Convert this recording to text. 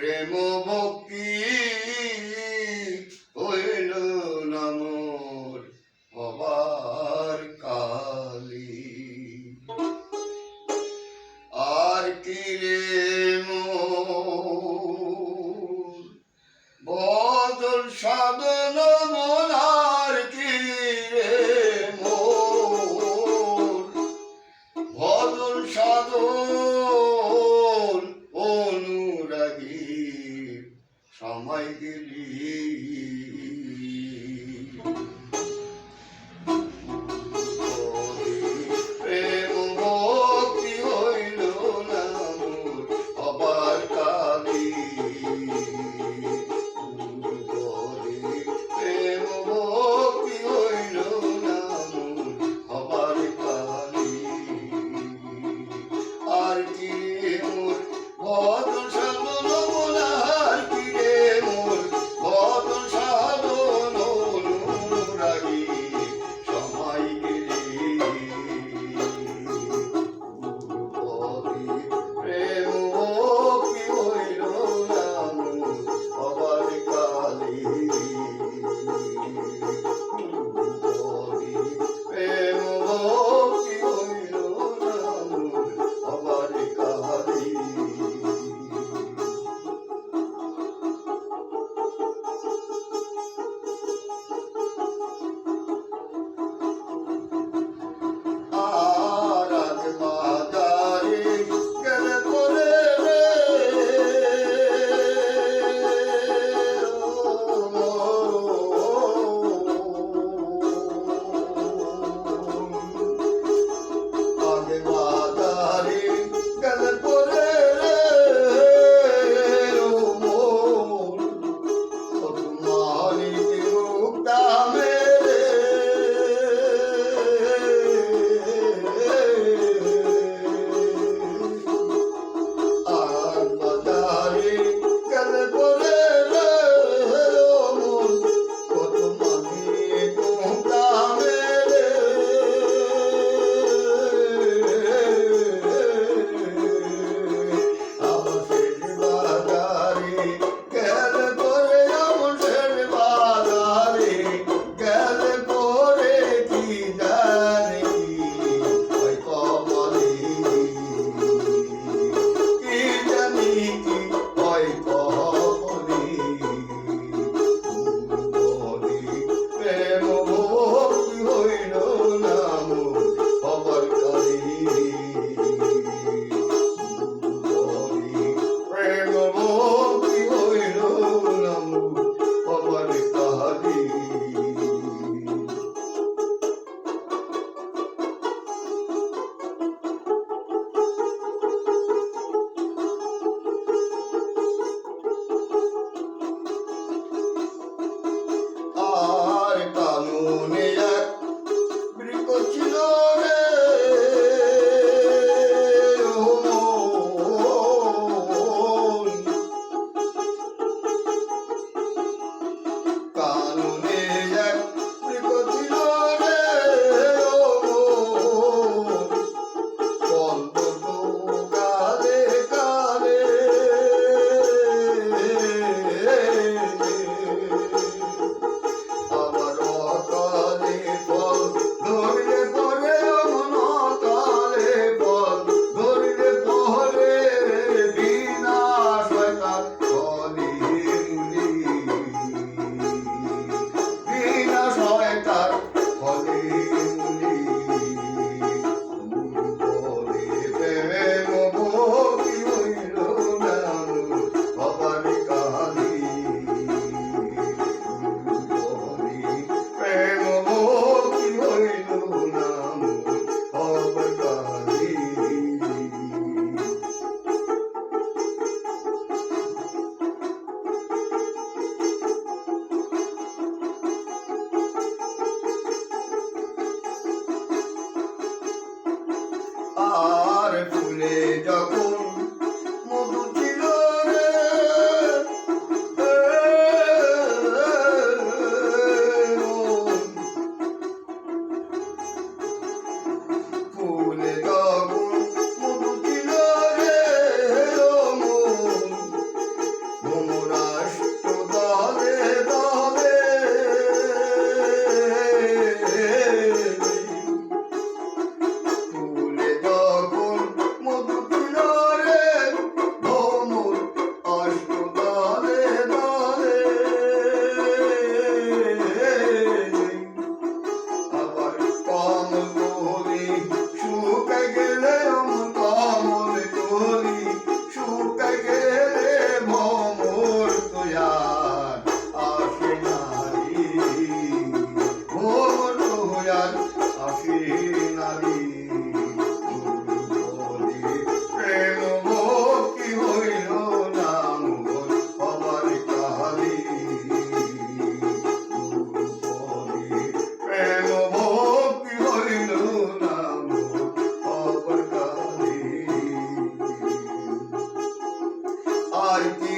প্রেম ভক্তি হইল নামর হবার কালি। আর কি রে বদল সাধন মনার কি রে বদল সাধন মন। কানুনে ভুলে harika.